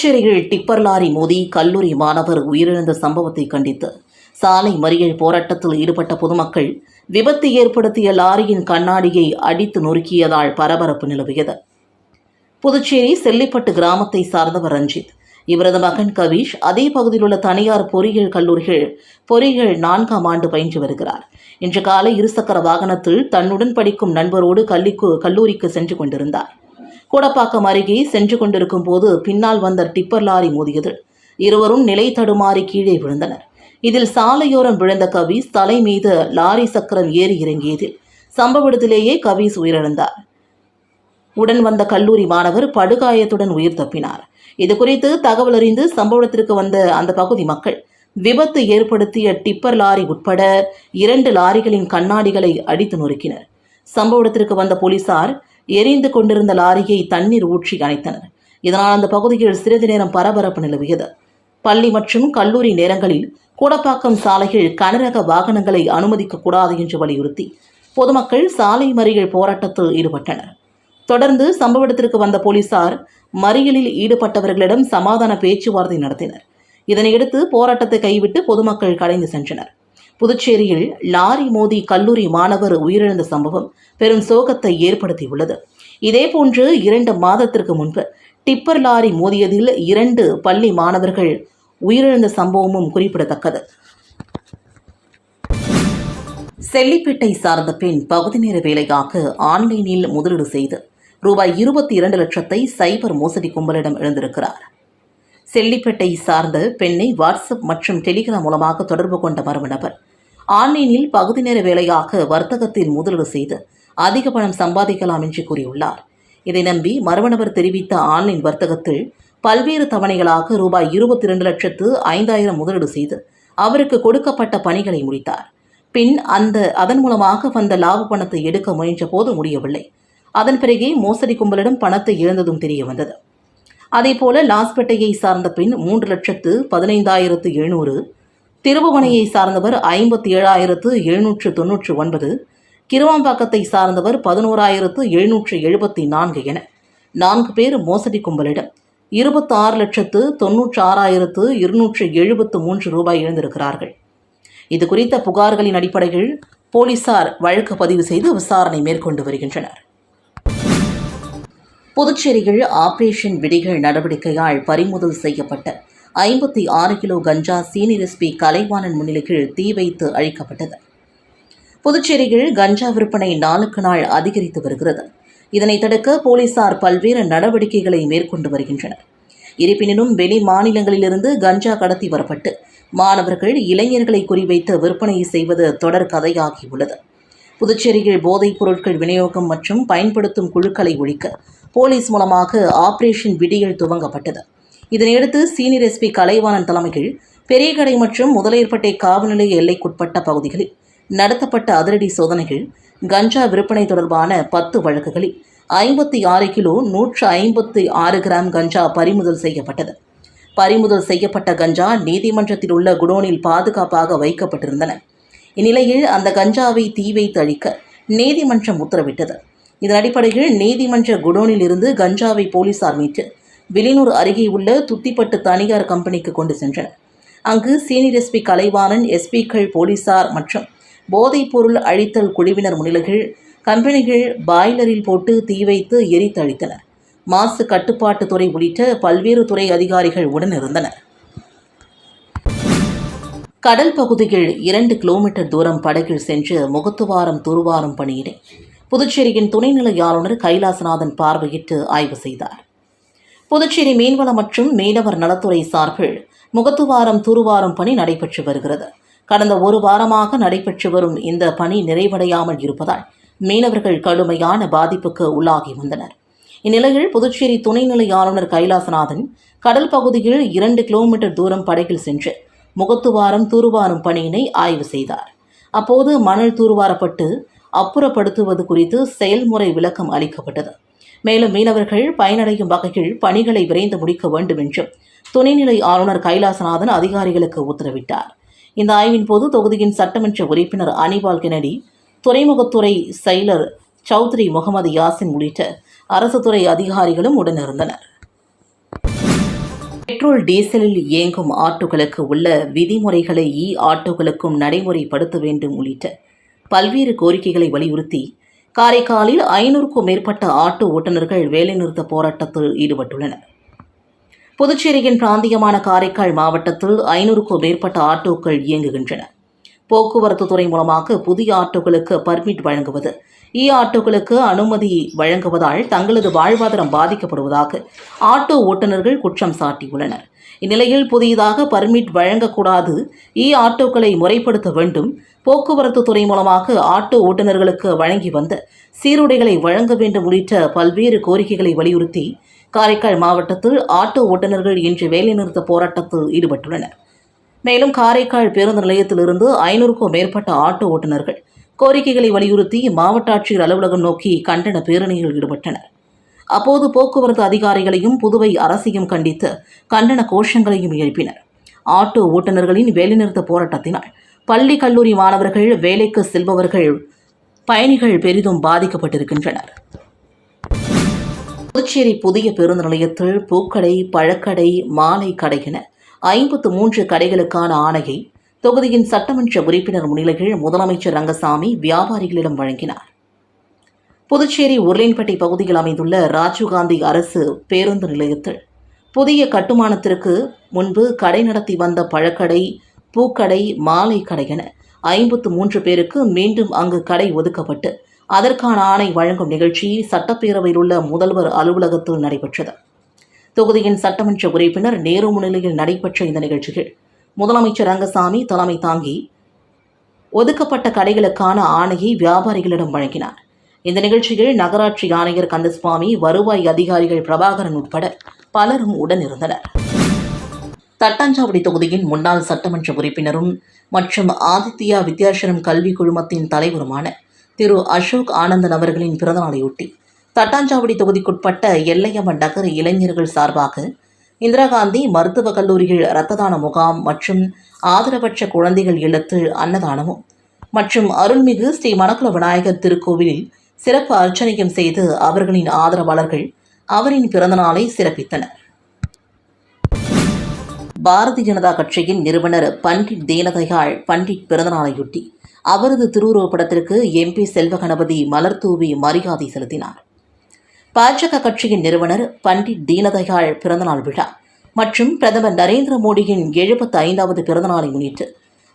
புதுச்சேரியில் tipper lorry மோதி கல்லூரி மாணவர் உயிரிழந்த சம்பவத்தை கண்டித்து. சாலை மறியல் போராட்டத்தில் ஈடுபட்ட பொதுமக்கள் விபத்து ஏற்படுத்திய லாரியின் கண்ணாடியை அடித்து நொறுக்கியதால் பரபரப்பு நிலவியது. புதுச்சேரி செல்லிப்பட்டு கிராமத்தை சார்ந்தவர் ரஞ்சித் இவரது மகன் கவிஷ் அதே பகுதியில் உள்ள தனியார் பொறியியல் கல்லூரிகள் பொறியியல் நான்காம் ஆண்டு பயின்று வருகிறார். இன்று காலை இருசக்கர வாகனத்தில் தன்னுடன் படிக்கும் நண்பரோடு கல்லிக்கு கல்லூரிக்கு சென்று கொண்டிருந்தார். கூடப்பாக்கம் அருகே சென்று கொண்டிருக்கும் போது பின்னால் வந்த டிப்பர் லாரி மோதியது. இருவரும் நிலை தடுமாறி கீழே விழுந்தனர். இதில் சாலையோரம் விழுந்த கவிஸ் தலை மீது லாரி சக்கரம் ஏறி இறங்கியதில் சம்பவ இடத்திலேயே கவிஸ் உயிரிழந்தார். உடன் வந்த கல்லூரி மாணவர் படுகாயத்துடன் உயிர் தப்பினார். இது குறித்து தகவல் அறிந்து சம்பவத்திற்கு வந்த அந்த பகுதி மக்கள் விபத்து ஏற்படுத்திய டிப்பர் லாரி உட்பட இரண்டு லாரிகளின் கண்ணாடிகளை அடித்து நொறுக்கினர். சம்பவத்திற்கு வந்த போலீசார் எரிந்து கொண்டிருந்த லாரியை தண்ணீர் ஊற்றி அணைத்தனர். இதனால் அந்த பகுதியில் சிறிது நேரம் பரபரப்பு நிலவியது. பள்ளி மற்றும் கல்லூரி நேரங்களில் கூடப்பாக்கம் சாலையில் கனரக வாகனங்களை அனுமதிக்கக்கூடாது என்று வலியுறுத்தி பொதுமக்கள் சாலை மறியல் போராட்டத்தில் ஈடுபட்டனர். தொடர்ந்து சம்பவ இடத்திற்கு வந்த போலீசார் மறியலில் ஈடுபட்டவர்களிடம் சமாதான பேச்சுவார்த்தை நடத்தினர். இதனையடுத்து போராட்டத்தை கைவிட்டு பொதுமக்கள் கலைந்து சென்றனர். புதுச்சேரியில் லாரி மோதி கல்லூரி மாணவர் உயிரிழந்த சம்பவம் பெரும் சோகத்தை ஏற்படுத்தியுள்ளது. இதேபோன்று இரண்டு மாதத்திற்கு முன்பு டிப்பர் லாரி மோதியதில் இரண்டு பள்ளி மாணவர்கள் உயிரிழந்த சம்பவமும் குறிப்பிடத்தக்கது. செல்லிப்பேட்டை சார்ந்த பெண் பகுதி நேர வேலையாக ஆன்லைனில் முதலீடு செய்து ரூபாய் இருபத்தி இரண்டு லட்சத்தை சைபர் மோசடி கும்பலிடம் இழந்திருக்கிறார். செல்லிப்பேட்டை சார்ந்த பெண்ணை வாட்ஸ்அப் மற்றும் டெலிகிராம் மூலமாக தொடர்பு கொண்ட மர்ம நபர் ஆன்லைனில் பகுதி நேர வேலையாக வர்த்தகத்தில் முதலீடு செய்து அதிக பணம் சம்பாதிக்கலாம் என்று கூறியுள்ளார். இதை நம்பி மர்ம தெரிவித்த ஆன்லைன் வர்த்தகத்தில் பல்வேறு தவணைகளாக ரூபாய் இருபத்தி இரண்டு லட்சத்து ஐந்தாயிரம் முதலீடு செய்து அவருக்கு கொடுக்கப்பட்ட பணிகளை முடித்தார். பின் அந்த அதன் மூலமாக வந்த லாப பணத்தை எடுக்க முயன்ற போது முடியவில்லை. அதன் பிறகே மோசடி கும்பலிடம் பணத்தை இழந்ததும் தெரிய வந்தது. அதேபோல லாஸ்பேட்டையை சார்ந்த பின் மூன்று லட்சத்து பதினைந்தாயிரத்து எழுநூறு திருபுவனையை சார்ந்தவர் ஐம்பத்தி ஏழாயிரத்து எழுநூற்று தொன்னூற்று ஒன்பது கிருவாம்பாக்கத்தை சார்ந்தவர் பதினோராயிரத்து எழுநூற்று எழுபத்தி நான்கு என நான்கு பேர் மோசடி கும்பலிடம். இருபத்தி ஆறு லட்சத்து தொன்னூற்று ஆறாயிரத்து இருநூற்று எழுபத்து மூன்று ரூபாய் இழந்திருக்கிறார்கள். இது குறித்த புகார்களின் அடிப்படையில் போலீசார் வழக்கு பதிவு செய்து விசாரணை மேற்கொண்டு வருகின்றனர். புதுச்சேரியில் ஆபரேஷன் விடிகள் நடவடிக்கையால் பறிமுதல் செய்யப்பட்ட ஐம்பத்தி ஆறு கிலோ கஞ்சா சீனியர் எஸ்பி கலைவாணன் முன்னிலையில் தீ வைத்து அழிக்கப்பட்டது. புதுச்சேரியில் கஞ்சா விற்பனை நாளுக்கு நாள் அதிகரித்து வருகிறது. இதனை தடுக்க போலீசார் பல்வேறு நடவடிக்கைகளை மேற்கொண்டு வருகின்றனர். இருப்பினும் வெளி மாநிலங்களிலிருந்து கஞ்சா கடத்தி வரப்பட்டு மாணவர்கள் இளைஞர்களை குறிவைத்து விற்பனை செய்வது தொடர் கதையாகியுள்ளது. புதுச்சேரியில் போதைப் பொருட்கள் விநியோகம் மற்றும் பயன்படுத்தும் குழுக்களை ஒழிக்க போலீஸ் மூலமாக ஆபரேஷன் விடியல் துவங்கப்பட்டது. இதனையடுத்து சீனியர் எஸ்பி கலைவாணன் தலைமையில் பெரியகடை மற்றும் முதலையர்பேட்டை காவல்நிலைய எல்லைக்குட்பட்ட பகுதிகளில் நடத்தப்பட்ட அதிரடி சோதனைகள் கஞ்சா விற்பனை தொடர்பான பத்து வழக்குகளில் ஐம்பத்தி ஆறு கிலோ நூற்று ஐம்பத்தி ஆறு கிராம் கஞ்சா பறிமுதல் செய்யப்பட்டது. பறிமுதல் செய்யப்பட்ட கஞ்சா நீதிமன்றத்தில் உள்ள குடோனில் பாதுகாப்பாக வைக்கப்பட்டிருந்தன. இந்நிலையில் அந்த கஞ்சாவை தீ வைத்து அழிக்க நீதிமன்றம் உத்தரவிட்டது. இதன் அடிப்படையில் நீதிமன்ற குடோனில் இருந்து கஞ்சாவை போலீசார் மீட்டு விலினூர் அருகே உள்ள துத்திப்பட்டு தனியார் கம்பெனிக்கு கொண்டு சென்றனர். அங்கு சீனியர் எஸ்பி கலைவாணன் எஸ்பிக்கள் போலீசார் மற்றும் போதைப்பொருள் அழித்தல் குழுவினர் முன்னிலையில் கம்பெனிகள் பாய்லரில் போட்டு தீ வைத்து எரித்தழித்தனர். மாசு கட்டுப்பாட்டு துறை உள்ளிட்ட பல்வேறு துறை அதிகாரிகள் உடனிருந்தனர் கடல் பகுதியில் இரண்டு கிலோமீட்டர் தூரம் படகில் சென்று முகத்துவாரம் துருவாரம் பணியினை புதுச்சேரியின் துணைநிலை ஆளுநர் கைலாசநாதன் பார்வையிட்டு ஆய்வு செய்தார். புதுச்சேரி மீன்வளம் மற்றும் மீனவர் நலத்துறை சார்பில் முகத்துவாரம் துருவாரம் பணி நடைபெற்று வருகிறது. கடந்த ஒரு வாரமாக நடைபெற்று வரும் இந்த பணி நிறைவடையாமல் இருப்பதால் மீனவர்கள் கடுமையான பாதிப்புக்கு உள்ளாகி வந்தனர். இந்நிலையில் புதுச்சேரி துணைநிலை ஆளுநர் கைலாசநாதன் கடல் பகுதியில் இரண்டு கிலோமீட்டர் தூரம் படகில் சென்று முகத்துவாரம் தூர்வாரும் பணியினை ஆய்வு செய்தார். அப்போது மணல் தூர்வாரப்பட்டு அப்புறப்படுத்துவது குறித்து செயல்முறை விளக்கம் அளிக்கப்பட்டது. மேலும் மீனவர்கள் பயனடையும் வகையில் பணிகளை விரைந்து முடிக்க வேண்டும் என்றும் துணைநிலை ஆளுநர் கைலாசநாதன் அதிகாரிகளுக்கு உத்தரவிட்டார். இந்த ஆய்வின் போது தொகுதியின் சட்டமன்ற உறுப்பினர் அனிபால் கெனடி துறைமுகத்துறை செயலர் சௌத்ரி முகமது யாசின் உள்ளிட்ட அரசு துறை அதிகாரிகளும் உடனிருந்தனர். பெட்ரோல் டீசலில் இயங்கும் ஆட்டோக்களுக்கு உள்ள விதிமுறைகளை இ ஆட்டோக்களுக்கும் நடைமுறைப்படுத்த வேண்டும் உள்ளிட்ட பல்வேறு கோரிக்கைகளை வலியுறுத்தி காரைக்காலில் ஐநூறுக்கும் மேற்பட்ட ஆட்டோ ஓட்டுநர்கள் வேலைநிறுத்த போராட்டத்தில் ஈடுபட்டுள்ளனர். புதுச்சேரியின் பிராந்தியமான காரைக்கால் மாவட்டத்தில் ஐநூறுக்கும் மேற்பட்ட ஆட்டோக்கள் இயங்குகின்றன. போக்குவரத்து துறை மூலமாக புதிய ஆட்டோக்களுக்கு பர்மிட் வழங்குவது இ ஆட்டோக்களுக்கு அனுமதி வழங்குவதால் தங்களது வாழ்வாதாரம் பாதிக்கப்படுவதாக ஆட்டோ ஓட்டுநர்கள் குற்றம் சாட்டியுள்ளனர். இந்நிலையில் புதியதாக பர்மிட் வழங்கக்கூடாது. இ ஆட்டோக்களை முறைப்படுத்த வேண்டும். போக்குவரத்து துறை மூலமாக ஆட்டோ ஓட்டுநர்களுக்கு வழங்கி வந்த சீருடைகளை வழங்க வேண்டும் உள்ளிட்ட பல்வேறு கோரிக்கைகளை வலியுறுத்தி காரைக்கால் மாவட்டத்தில் ஆட்டோ ஓட்டுநர்கள் இன்று வேலைநிறுத்த போராட்டத்தில் ஈடுபட்டுள்ளனர். மேலும் காரைக்கால் பேருந்து நிலையத்திலிருந்து ஐநூறுக்கும் மேற்பட்ட ஆட்டோ ஓட்டுநர்கள் கோரிக்கைகளை வலியுறுத்தி மாவட்ட ஆட்சியர் அலுவலகம் நோக்கி கண்டன பேரணியில் ஈடுபட்டனர். அப்போது போக்குவரத்து அதிகாரிகளையும் புதுவை அரசையும் கண்டித்து கண்டன கோஷங்களையும் எழுப்பினர். ஆட்டோ ஓட்டுநர்களின் வேலைநிறுத்த போராட்டத்தினால் பள்ளி கல்லூரி மாணவர்கள் வேலைக்கு செல்பவர்கள் பயணிகள் பெரிதும் பாதிக்கப்பட்டிருக்கின்றனர். புதுச்சேரி புதிய பேருந்து நிலையத்தில் பூக்கடை பழக்கடை மாலை கடை என ஐம்பத்து மூன்று கடைகளுக்கான ஆணையை தொகுதியின் சட்டமன்ற உறுப்பினர் முன்னிலையில் முதலமைச்சர் ரங்கசாமி வியாபாரிகளிடம் வழங்கினார். புதுச்சேரி உருளையன்பட்டி பகுதியில் அமைந்துள்ள ராஜீவ்காந்தி அரசு பேருந்து நிலையத்தில் புதிய கட்டுமானத்திற்கு முன்பு கடை நடத்தி வந்த பழக்கடை பூக்கடை மாலை கடை என ஐம்பத்து மூன்று பேருக்கு மீண்டும் அங்கு கடை ஒதுக்கப்பட்டு அதற்கான ஆணை வழங்கும் நிகழ்ச்சி சட்டப்பேரவையில் உள்ள முதல்வர் அலுவலகத்தில் நடைபெற்றது. தொகுதியின் சட்டமன்ற உறுப்பினர் நேரு முன்னிலையில் நடைபெற்ற இந்த நிகழ்ச்சியில் முதலமைச்சர் ரங்கசாமி தலைமை தாங்கி ஒதுக்கப்பட்ட கடைகளுக்கான ஆணையை வியாபாரிகளிடம் வழங்கினார். இந்த நிகழ்ச்சியில் நகராட்சி ஆணையர் கந்தசுவாமி வருவாய் அதிகாரிகள் பிரபாகரன் உட்பட பலரும் உடனிருந்தனர். தட்டாஞ்சாவடி தொகுதியின் முன்னாள் சட்டமன்ற உறுப்பினரும் மற்றும் ஆதித்யா வித்யாசரம் கல்வி குழுமத்தின் தலைவருமான திரு அசோக் ஆனந்தன் அவர்களின் பிறந்தநாளையொட்டி தட்டாஞ்சாவடி தொகுதிக்குட்பட்ட எல்லையம்மன் நகர இளைஞர்கள் சார்பாக இந்திரா காந்தி மருத்துவக் கல்லூரியில் இரத்த தான முகாம் மற்றும் ஆதரவற்ற குழந்தைகள் இல்லத்தில் அன்னதானமும் மற்றும் அருள்மிகு ஸ்ரீ மணக்குல விநாயகர் திருக்கோவிலில் சிறப்பு அர்ச்சனையும் செய்து அவர்களின் ஆதரவாளர்கள் அவரின் பிறந்தநாளை சிறப்பித்தனர். பாரதிய ஜனதா கட்சியின் நிறுவனர் பண்டிட் தீனதயாள் பண்டிட் பிறந்தநாளையொட்டி அவரது திருவுருவப்படத்திற்கு எம்பி செல்வகணபதி மலர் தூவி மரியாதை செலுத்தினார். பாஜக கட்சியின் நிறுவனர் பண்டிட் தீனதயாள் பிறந்தநாள் விழா மற்றும் பிரதமர் நரேந்திர மோடியின் எழுபத்தி ஐந்தாவது பிறந்தநாளை முன்னிட்டு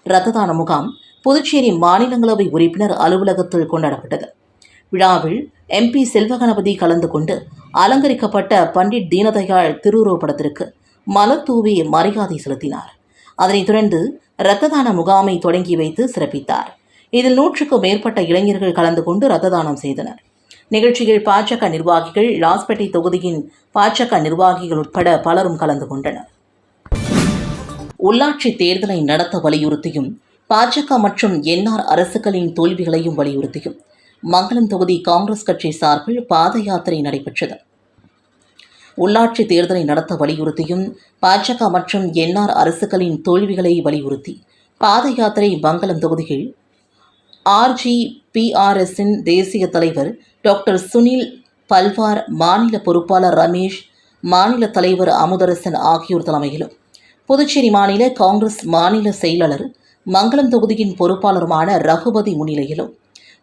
ரத்ததான முகாம் புதுச்சேரி மாநிலங்களவை உறுப்பினர் அலுவலகத்தில் கொண்டாடப்பட்டது. விழாவில் எம்பி செல்வகணபதி கலந்து கொண்டு அலங்கரிக்கப்பட்ட பண்டிட் தீனதயாள் திருவுருவப்படத்திற்கு மலர் தூவி மரியாதை செலுத்தினார். அதனைத் தொடர்ந்து இரத்த தான முகாமை தொடங்கி வைத்து சிறப்பித்தார். இதில் நூற்றுக்கும் மேற்பட்ட இளைஞர்கள் கலந்து கொண்டு இரத்த தானம் செய்தனர். நிகழ்ச்சியில் பாஜக நிர்வாகிகள் லாஸ்பேட்டை தொகுதியின் பாஜக நிர்வாகிகள் உட்பட பலரும் கலந்து கொண்டனர். உள்ளாட்சி தேர்தலை நடத்த வலியுறுத்தியும் பாஜக மற்றும் என்ஆர் அரசுகளின் தோல்விகளையும் வலியுறுத்தியும் மங்களம் தொகுதி காங்கிரஸ் கட்சி சார்பில் பாத யாத்திரை நடைபெற்றது. உள்ளாட்சி தேர்தலை நடத்த வலியுறுத்தியும் பாஜக மற்றும் என்ஆர் அரசுகளின் தோல்விகளை வலியுறுத்தி பாத யாத்திரை மங்களம் தொகுதியில் ஆர்ஜி பிஆர்எஸ்ஸின் தேசிய தலைவர் டாக்டர் சுனில் பல்வார் மாநில பொறுப்பாளர் ரமேஷ் மாநில தலைவர் அமுதரசன் ஆகியோர் தலைமையிலும் புதுச்சேரி மாநில காங்கிரஸ் மாநில செயலாளர் மங்களம் தொகுதியின் பொறுப்பாளருமான ரகுபதி முன்னிலையிலும்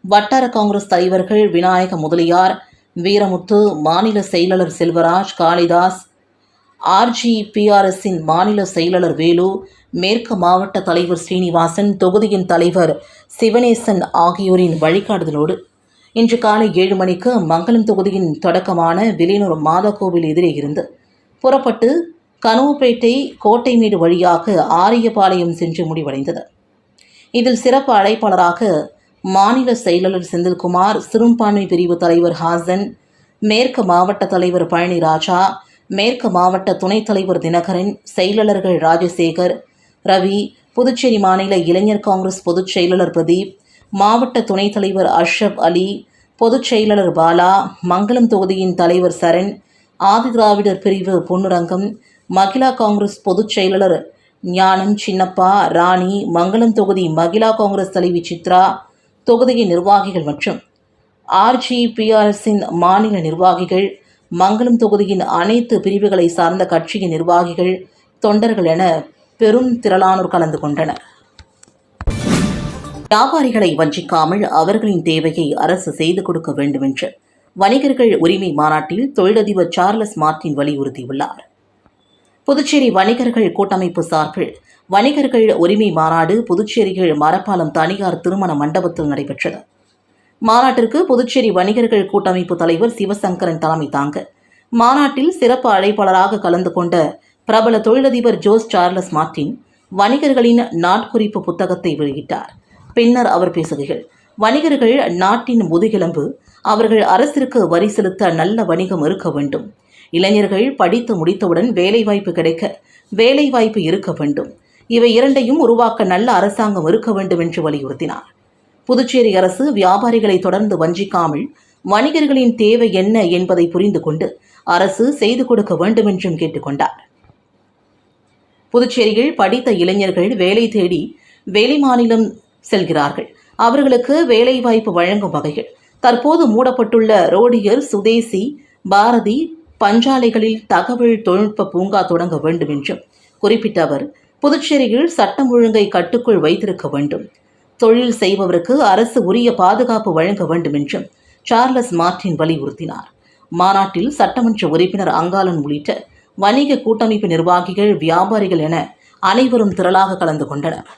வட்டார காங்கிரஸ் தலைவர்கள் விநாயக முதலியார் வீரமுத்து மாநில செயலாளர் செல்வராஜ் காளிதாஸ் ஆர்ஜி பிஆர்எஸ்ஸின் மாநில செயலாளர் வேலு மேற்கு மாவட்ட தலைவர் ஸ்ரீனிவாசன் தொகுதியின் தலைவர் சிவனேசன் ஆகியோரின் வழிகாட்டுதலோடு இன்று காலை ஏழு மணிக்கு மங்களம் தொகுதியின் தொடக்கமான விலையனூர் மாதா எதிரே இருந்து புறப்பட்டு கனவுப்பேட்டை கோட்டைமேடு வழியாக ஆரியபாளையம் சென்று முடிவடைந்தது. இதில் சிறப்பு அழைப்பாளராக மாநில செயலாளர் செந்தில்குமார் சிறுபான்மை பிரிவு தலைவர் ஹாசன் மேற்கு மாவட்ட தலைவர் பழனி ராஜா மேற்கு மாவட்ட துணைத் தலைவர் தினகரன் செயலாளர்கள் ராஜசேகர் ரவி புதுச்சேரி மாநில இளைஞர் காங்கிரஸ் பொதுச் செயலாளர் பிரதீப் மாவட்ட துணைத் தலைவர் அஷ்ரப் அலி பொதுச் செயலாளர் பாலா மங்களம் தொகுதியின் தலைவர் சரண் ஆதிதிராவிடர் பிரிவு பொன்னுரங்கம் மகிழா காங்கிரஸ் பொதுச் செயலாளர் ஞானம் சின்னப்பா ராணி மங்களம் தொகுதி மகிழா காங்கிரஸ் தலைவி சித்ரா தொகுதியின் நிர்வாகிகள் மற்றும் ஆர்ஜிபிஆர்எஸின் மாநில நிர்வாகிகள் மங்களம் தொகுதியின் அனைத்து பிரிவுகளை சார்ந்த கட்சியின் நிர்வாகிகள் தொண்டர்கள் என பெரும் திரளானோர் கலந்து கொண்டனர். வியாபாரிகளை வஞ்சிக்காமல் அவர்களின் தேவையை அரசு செய்து கொடுக்க வேண்டும் என்று வணிகர்கள் உரிமை மாநாட்டில் தொழிலதிபர் சார்லஸ் மார்டின் வலியுறுத்தியுள்ளார். புதுச்சேரி வணிகர்கள் கூட்டமைப்பு சார்பில் வணிகர்கள் உரிமை மாநாடு புதுச்சேரியில் மரப்பாலம் தனியார் திருமண மண்டபத்தில் நடைபெற்றது. மாநாட்டிற்கு புதுச்சேரி வணிகர்கள் கூட்டமைப்பு தலைவர் சிவசங்கரன் தலைமை தாங்க. மாநாட்டில் சிறப்பு அழைப்பாளராக கலந்து கொண்ட பிரபல தொழிலதிபர் ஜோஸ் சார்லஸ் மார்டின் வணிகர்களின் நாட்குறிப்பு புத்தகத்தை வெளியிட்டார். பின்னர் அவர் பேசுகையில் வணிகர்கள் நாட்டின் முதுகெலும்பு அவர்கள் அரசிற்கு வரி செலுத்த நல்ல வணிகம் இருக்க வேண்டும். இளைஞர்கள் படித்து முடித்தவுடன் வேலைவாய்ப்பு கிடைக்க வேலைவாய்ப்பு இருக்க வேண்டும். இவை இரண்டையும் உருவாக்க நல்ல அரசாங்கம் இருக்க வேண்டும் என்று வலியுறுத்தினார். புதுச்சேரி அரசு வியாபாரிகளை தொடர்ந்து வஞ்சிக்காமல் வணிகர்களின் தேவை என்ன என்பதை புரிந்து கொண்டு அரசு செய்து கொடுக்க வேண்டும் என்றும் கேட்டுக்கொண்டார் புதுச்சேரியில் படித்த இளைஞர்கள் வேலை தேடி வெளி மாநிலம் செல்கிறார்கள். அவர்களுக்கு வேலைவாய்ப்பு வழங்கும் வகையில் தற்போது மூடப்பட்டுள்ள ரோடியர் சுதேசி பாரதி பஞ்சாலைகளில் தகவல் தொழில்நுட்ப பூங்கா தொடங்க வேண்டும் என்றும் குறிப்பிட்ட அவர் புதுச்சேரியில் சட்டம் ஒழுங்கை கட்டுக்குள் வைத்திருக்க வேண்டும். தொழில் செய்பவருக்கு அரசு உரிய பாதுகாப்பு வழங்க வேண்டும் என்றும் சார்லஸ் மார்டின் வலியுறுத்தினார். மாநாட்டில் சட்டமன்ற உறுப்பினர் அங்காளன் உள்ளிட்ட வணிக கூட்டமைப்பு நிர்வாகிகள் வியாபாரிகள் என அனைவரும் திரளாக கலந்து கொண்டனர்.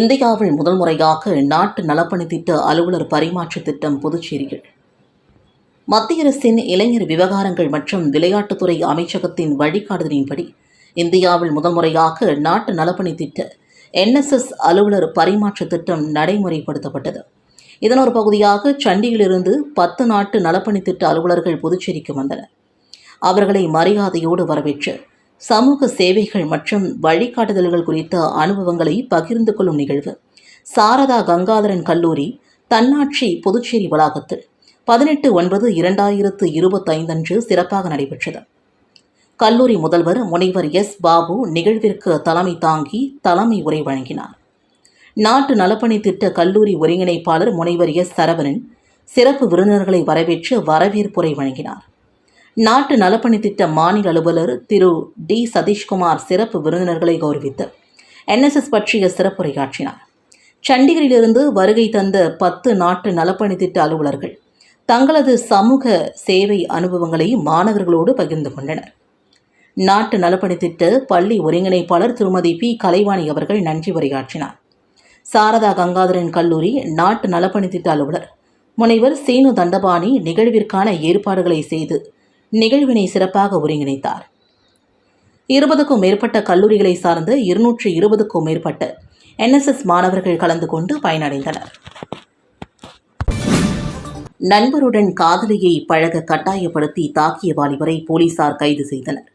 இந்தியாவில் முதல் முறையாக நாட்டு நலப்பணி திட்ட அலுவலர் பரிமாற்ற திட்டம் புதுச்சேரியில் மத்திய அரசின் இளைஞர் விவகாரங்கள் மற்றும் விளையாட்டுத்துறை அமைச்சகத்தின் வழிகாட்டுதலின்படி இந்தியாவில் முதன்முறையாக நாட்டு நலப்பணி திட்ட என்எஸ்எஸ் அலுவலர் பரிமாற்ற திட்டம் நடைமுறைப்படுத்தப்பட்டது. இதன் ஒரு பகுதியாக சண்டியிலிருந்து பத்து நாட்டு நலப்பணி திட்ட அலுவலர்கள் புதுச்சேரிக்கு வந்தனர் அவர்களை மரியாதையோடு வரவேற்று சமூக சேவைகள் மற்றும் வழிகாட்டுதல்கள் குறித்த அனுபவங்களை பகிர்ந்து கொள்ளும் நிகழ்வு. சாரதா கங்காதரன் கல்லூரி தன்னாட்சி புதுச்சேரி வளாகத்தில் பதினெட்டு ஒன்பது இரண்டாயிரத்து இருபத்தைந்தன்று சிறப்பாக நடைபெற்றது. கல்லூரி முதல்வர் முனைவர் எஸ். பாபு நிகழ்விற்கு தலைமை தாங்கி தலைமை உரை வழங்கினார். நாட்டு நலப்பணி திட்ட கல்லூரி ஒருங்கிணைப்பாளர் முனைவர் எஸ். சரவணன் சிறப்பு விருந்தினர்களை வரவேற்று வரவேற்புரை வழங்கினார். நாட்டு நலப்பணி திட்ட மாநில அலுவலர் திரு. டி. சதீஷ்குமார் சிறப்பு விருந்தினர்களை கௌரவித்து என்எஸ்எஸ் பற்றிய சிறப்புரையாற்றினார். சண்டிகரிலிருந்து வருகை தந்த பத்து நாட்டு நலப்பணி திட்ட அலுவலர்கள் தங்களது சமூக சேவை அனுபவங்களை மாணவர்களோடு பகிர்ந்து கொண்டனர். நாட்டு நலப்பணி திட்ட பள்ளி ஒருங்கிணைப்பாளர் திருமதி பி. கலைவாணி அவர்கள் நன்றி உரையாற்றினார். சாரதா கங்காதரன் கல்லூரி நாட்டு நலப்பணி திட்ட அலுவலர். முனைவர் சீனு தண்டபாணி நிகழ்விற்கான ஏற்பாடுகளை செய்து நிகழ்வினை சிறப்பாக ஒருங்கிணைத்தார். இருபதுக்கும் மேற்பட்ட கல்லூரிகளை சார்ந்த இருநூற்றி இருபதுக்கும் மேற்பட்ட என்எஸ்எஸ் மாணவர்கள் கலந்து கொண்டு பயனடைந்தனர். நண்பருடன் காதலியை பழக கட்டாயப்படுத்தி தாக்கிய வாலிபரை போலீசார் கைது செய்தனர்.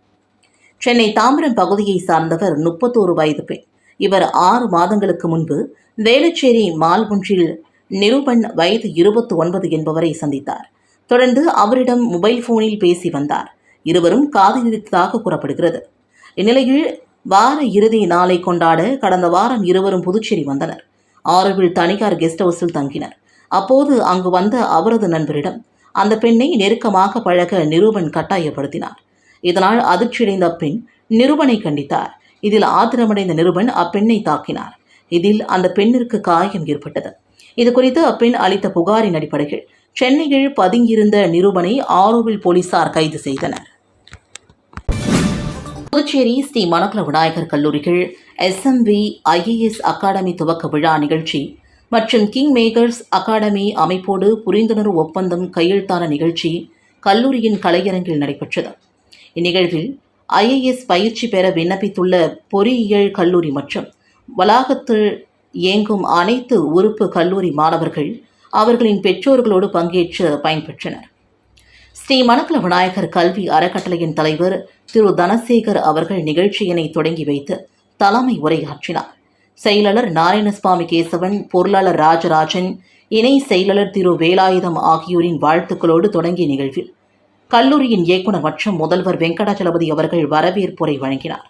சென்னை தாம்பரம் பகுதியை சார்ந்தவர் முப்பத்தோரு வயது பெண். இவர் ஆறு மாதங்களுக்கு முன்பு வேலுச்சேரி மால் ஒன்றில் நிருபன் வயது இருபத்தி ஒன்பது என்பவரை சந்தித்தார். தொடர்ந்து அவரிடம் மொபைல் போனில் பேசி வந்தார். இருவரும் காதலித்ததாக கூறப்படுகிறது. இந்நிலையில் வார இறுதி நாளை கொண்டாட கடந்த வாரம் இருவரும் புதுச்சேரி வந்தனர். ஆறுவில் தனியார் கெஸ்ட் ஹவுஸில் தங்கினர். அப்போது அங்கு வந்த அவரது நண்பரிடம் அந்த பெண்ணை நெருக்கமாக பழக நிரூபன் கட்டாயப்படுத்தினார். இதனால் அதிர்ச்சியடைந்த அப்பெண் நிருபனை கண்டித்தார். இதில் ஆத்திரமடைந்த நிருபன் அப்பெண்ணை தாக்கினார். இதில் அந்த பெண்ணிற்கு காயம் ஏற்பட்டது. இது குறித்து அப்பெண் அளித்த புகாரின் அடிப்படையில் சென்னையில் பதுங்கியிருந்த நிருபனை ஆரோவில் போலீசார் கைது செய்தனர். புதுச்சேரி ஸ்ரீ மணக்குள விநாயகர் கல்லூரிகள் எஸ்எம்வி ஐஏஎஸ் அகாடமி துவக்க விழா நிகழ்ச்சி மற்றும் கிங் மேக்கர்ஸ் அகாடமி அமைப்போடு புரிந்துணர்வு ஒப்பந்தம் கையெழுத்தான நிகழ்ச்சி கல்லூரியின் கலையரங்கில் நடைபெற்றது. இந்நிகழ்வில் ஐஏஎஸ் பயிற்சி பெற விண்ணப்பித்துள்ள பொறியியல் கல்லூரி மற்றும் வளாகத்தில் இயங்கும் அனைத்து உறுப்பு கல்லூரி மாணவர்கள் அவர்களின் பெற்றோர்களோடு பங்கேற்று பயன்பெற்றனர். ஸ்ரீ மணக்கல விநாயகர் கல்வி அறக்கட்டளையின் தலைவர் திரு தனசேகர் அவர்கள் நிகழ்ச்சியினை தொடங்கி வைத்து தலைமை உரையாற்றினார். செயலாளர் நாராயணசுவாமி கேசவன் பொருளாளர் ராஜராஜன் இணை செயலாளர் திரு வேலாயுதம் ஆகியோரின் வாழ்த்துக்களோடு தொடங்கிய நிகழ்வில் கல்லூரியின் இயக்குனர் மற்றும் முதல்வர் வெங்கடாச்சலபதி அவர்கள் வரவேற்புரை வழங்கினார்.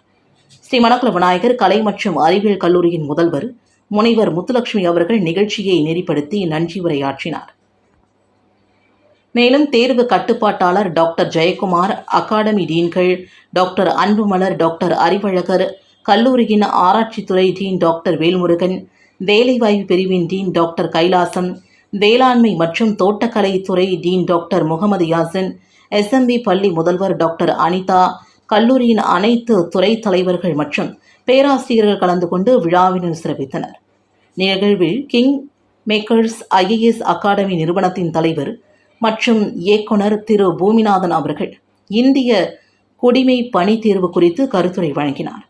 ஸ்ரீ மணக்குல விநாயகர் கலை மற்றும் அறிவியல் கல்லூரியின் முதல்வர் முனைவர் முத்துலட்சுமி அவர்கள் நிகழ்ச்சியை நெறிப்படுத்தி நன்றி உரையாற்றினார். மேலும் தேர்வு கட்டுப்பாட்டாளர் டாக்டர் ஜெயக்குமார் அகாடமி டீன்கள் டாக்டர் அன்புமலர் டாக்டர் அறிவழகர் கல்லூரியின் ஆராய்ச்சித்துறை டீன் டாக்டர் வேல்முருகன் வேலைவாய்ப்பு பிரிவின் டீன் டாக்டர் கைலாசம் வேளாண்மை மற்றும் தோட்டக்கலைத்துறை dean doctor Mohammed Yasin SMP பள்ளி முதல்வர் டாக்டர் அனிதா கல்லூரியின் அனைத்து துறை தலைவர்கள் மற்றும் பேராசிரியர்கள் கலந்து கொண்டு விழாவினர் சிறப்பித்தனர். நிகழ்வில் கிங் மேக்கர்ஸ் ஐஏஎஸ் அகாடமி நிறுவனத்தின் தலைவர் மற்றும் இயக்குனர் திரு பூமிநாதன் அவர்கள் இந்திய குடிமை பணி தேர்வு குறித்து கருத்துரை வழங்கினார்.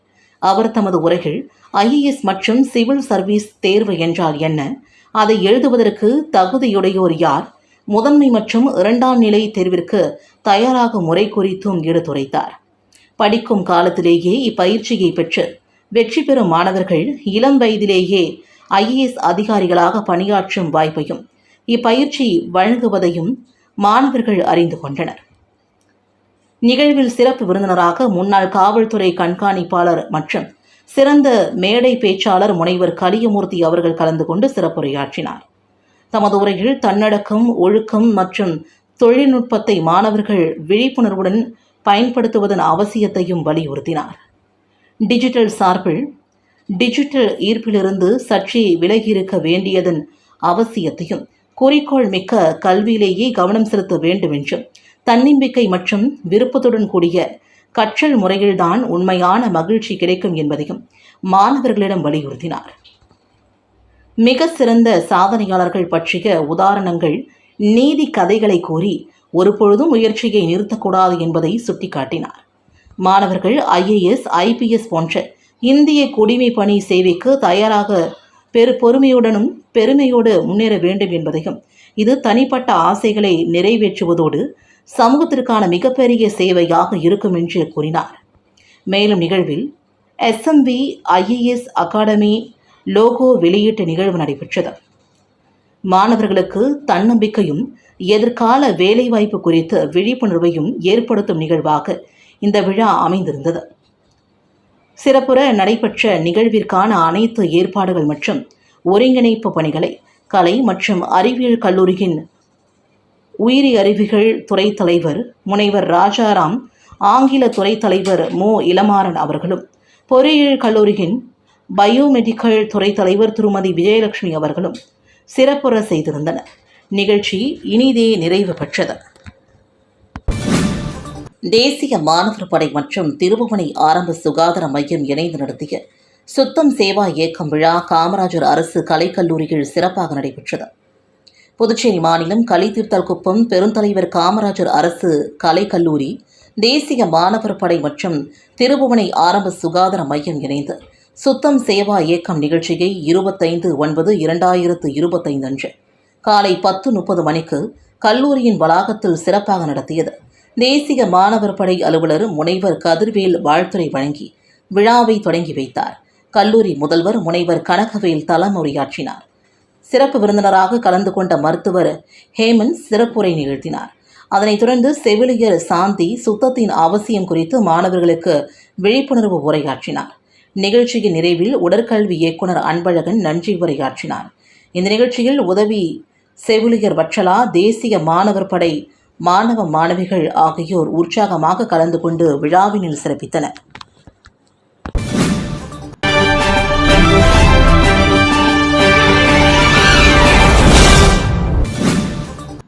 அவர் தமது உரையில் ஐஏஎஸ் மற்றும் சிவில் சர்வீஸ் தேர்வு என்றால் என்ன? அதை எழுதுவதற்கு தகுதியுடையோர் யார்? முதன்மை மற்றும் இரண்டாம் நிலை தேர்விற்கு தயாராக முறை குறித்தும் எடுத்துரைத்தார். படிக்கும் காலத்திலேயே இப்பயிற்சியை பெற்று வெற்றி பெறும் மாணவர்கள் இளம் வயதிலேயே ஐஏஎஸ் அதிகாரிகளாக பணியாற்றும் வாய்ப்பையும் இப்பயிற்சி வழங்குவதையும் மாணவர்கள் அறிந்து கொண்டனர். நிகழ்வில் சிறப்பு விருந்தினராக முன்னாள் காவல்துறை கண்காணிப்பாளர் மற்றும் சிறந்த மேடை பேச்சாளர் முனைவர் கலியமூர்த்தி அவர்கள் கலந்து கொண்டு சிறப்புரையாற்றினார். தமது உரையில் தன்னடக்கம் ஒழுக்கம் மற்றும் தொழில்நுட்பத்தை மாணவர்கள் விழிப்புணர்வுடன் பயன்படுத்துவதன் அவசியத்தையும் வலியுறுத்தினார். டிஜிட்டல் சார்பில் டிஜிட்டல் ஈர்ப்பிலிருந்து சற்றே விலகியிருக்க வேண்டியதன் அவசியத்தையும் குறிக்கோள் மிக்க கல்வியிலேயே கவனம் செலுத்த வேண்டும் என்றும் தன்னம்பிக்கை மற்றும் விருப்பத்துடன் கூடிய கற்றல் முறையில்தான் உண்மையான மகிழ்ச்சி கிடைக்கும் என்பதையும் மாணவர்களிடம் வலியுறுத்தினார். மிக சிறந்த சாதனையாளர்கள் பற்றிய உதாரணங்கள் நீதி கதைகளை கூறி ஒருபொழுதும் முயற்சியை நிறுத்தக்கூடாது என்பதை சுட்டிக்காட்டினார். மாணவர்கள் ஐஏஎஸ் ஐபிஎஸ் போன்ற இந்திய குடிமை பணி சேவைக்கு தயாராக பெரு பொறுமையுடனும் பெருமையோடு முன்னேற வேண்டும் என்பதையும் இது தனிப்பட்ட ஆசைகளை நிறைவேற்றுவதோடு சமூகத்திற்கான மிகப்பெரிய சேவையாக இருக்கும் என்று கூறினார். மேலும் நிகழ்வில் எஸ்எம்பி ஐஏஎஸ் அகாடமி லோகோ வெளியீட்டு நிகழ்வு நடைபெற்றது. மாணவர்களுக்கு தன்னம்பிக்கையும் எதிர்கால வேலைவாய்ப்பு குறித்து விழிப்புணர்வையும் ஏற்படுத்தும் நிகழ்வாக இந்த விழா அமைந்திருந்தது. சிறப்புற நடைபெற்ற நிகழ்விற்கான அனைத்து ஏற்பாடுகள் மற்றும் ஒருங்கிணைப்பு பணிகளை கலை மற்றும் அறிவியல் கல்லூரியின் உயிரி அறிவிகள் துறை தலைவர் முனைவர் ராஜாராம் ஆங்கில துறை தலைவர் மு. இளமாறன் அவர்களும் பொறியியல் கல்லூரியின் பயோமெடிக்கல் துறை தலைவர் திருமதி விஜயலட்சுமி அவர்களும் சிறப்புற செய்திருந்தனர். நிகழ்ச்சி இனிதே நிறைவு பெற்றது. தேசிய மாணவர் படை மற்றும் திருபுவனை ஆரம்ப சுகாதார மையம் இணைந்து நடத்திய சுத்தம் சேவா இயக்கம் விழா காமராஜர் அரசு கலைக்கல்லூரியில் சிறப்பாக நடைபெற்றது. புதுச்சேரி மாநிலம் கலித்தீர்த்தல் குப்பம் பெருந்தலைவர் காமராஜர் அரசு கலைக்கல்லூரி தேசிய மாணவர் படை மற்றும் திருபுவனை ஆரம்ப சுகாதார மையம் இணைந்து சுத்தம் சேவா இயக்கம் நிகழ்ச்சியை இருபத்தைந்து ஒன்பது இரண்டாயிரத்து இருபத்தைந்து அன்று காலை பத்து முப்பது மணிக்கு கல்லூரியின் வளாகத்தில் சிறப்பாக நடத்தியது. தேசிய மாணவர் படை அலுவலர் முனைவர் கதிர்வேல் வாழ்த்துரை வழங்கி விழாவை தொடங்கி வைத்தார். கல்லூரி முதல்வர் முனைவர் கனகவேல் தலமுறையாற்றினார். சிறப்பு விருந்தினராக கலந்து கொண்ட மருத்துவர் ஹேமன் சிறப்புரை நிகழ்த்தினார். அதனைத் தொடர்ந்து செவிலியர் சாந்தி சுத்தத்தின் அவசியம் குறித்து மாணவர்களுக்கு விழிப்புணர்வு உரையாற்றினார். நிகழ்ச்சியின் நிறைவில் உடற்கல்வி இயக்குனர் அன்பழகன் நன்றி உரையாற்றினார். இந்த நிகழ்ச்சியில் உதவி செவிலியர் வட்சலா தேசிய மாணவர் படை மாணவ மாணவிகள் ஆகியோர் உற்சாகமாக கலந்து கொண்டு விழாவினில் சிறப்பித்தனர்.